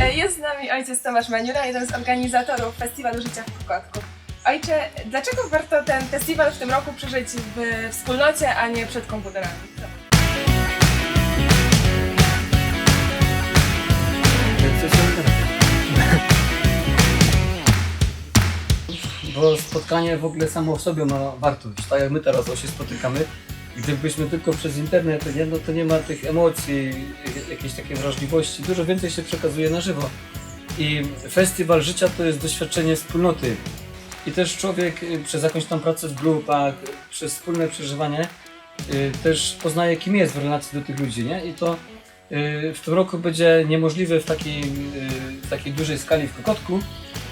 E, Jest z nami ojciec Tomasz Maniura, jeden z organizatorów Festiwalu Życia w Kokotku. Ojcze, dlaczego warto ten festiwal w tym roku przeżyć w wspólnocie, a nie przed komputerami? Jak coś Bo spotkanie w ogóle samo w sobie ma wartość. Tak jak my teraz o się spotykamy. Gdybyśmy tylko przez internet, nie, no to nie ma tych emocji, jakiejś takiej wrażliwości. Dużo więcej się przekazuje na żywo. I festiwal życia to jest doświadczenie wspólnoty. I też człowiek y, przez jakąś tam pracę w grupach, przez wspólne przeżywanie y, też poznaje kim jest w relacji do tych ludzi, nie? I to y, w tym roku będzie niemożliwe w takiej, w takiej dużej skali w Kokotku,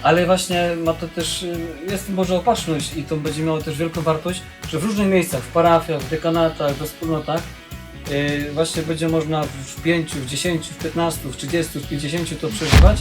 ale właśnie ma to też, y, jest może opatrzność i to będzie miało też wielką wartość, że w różnych miejscach, w parafiach, w dekanatach, we wspólnotach y, właśnie będzie można w 5, w 10, w 15, w 30, w 50 to przeżywać.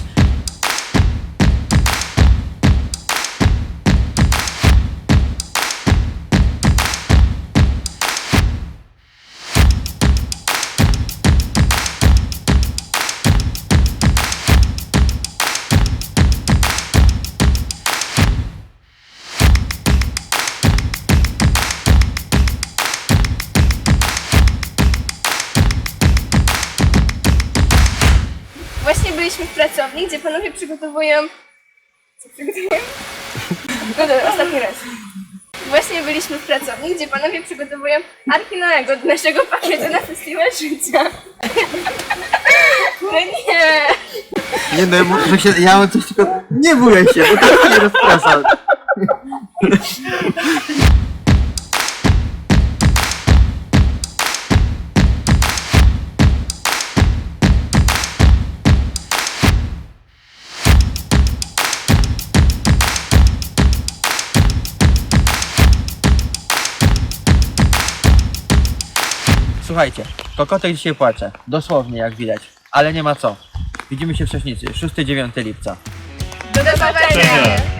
Właśnie byliśmy w pracowni, gdzie panowie przygotowują... Co przygotowują? No dobra, ostatni raz. Właśnie byliśmy w pracowni, gdzie panowie przygotowują Arki Noego do naszego pakietu na festiwal życia. No nie! Nie no, ja muszę się, ja mam coś tylko... Nie bój się, bo to mnie rozprasza. Słuchajcie, kokotek dzisiaj płacze. Dosłownie, jak widać. Ale nie ma co. Widzimy się w Sośnicy, 6-9 lipca. Do zobaczenia!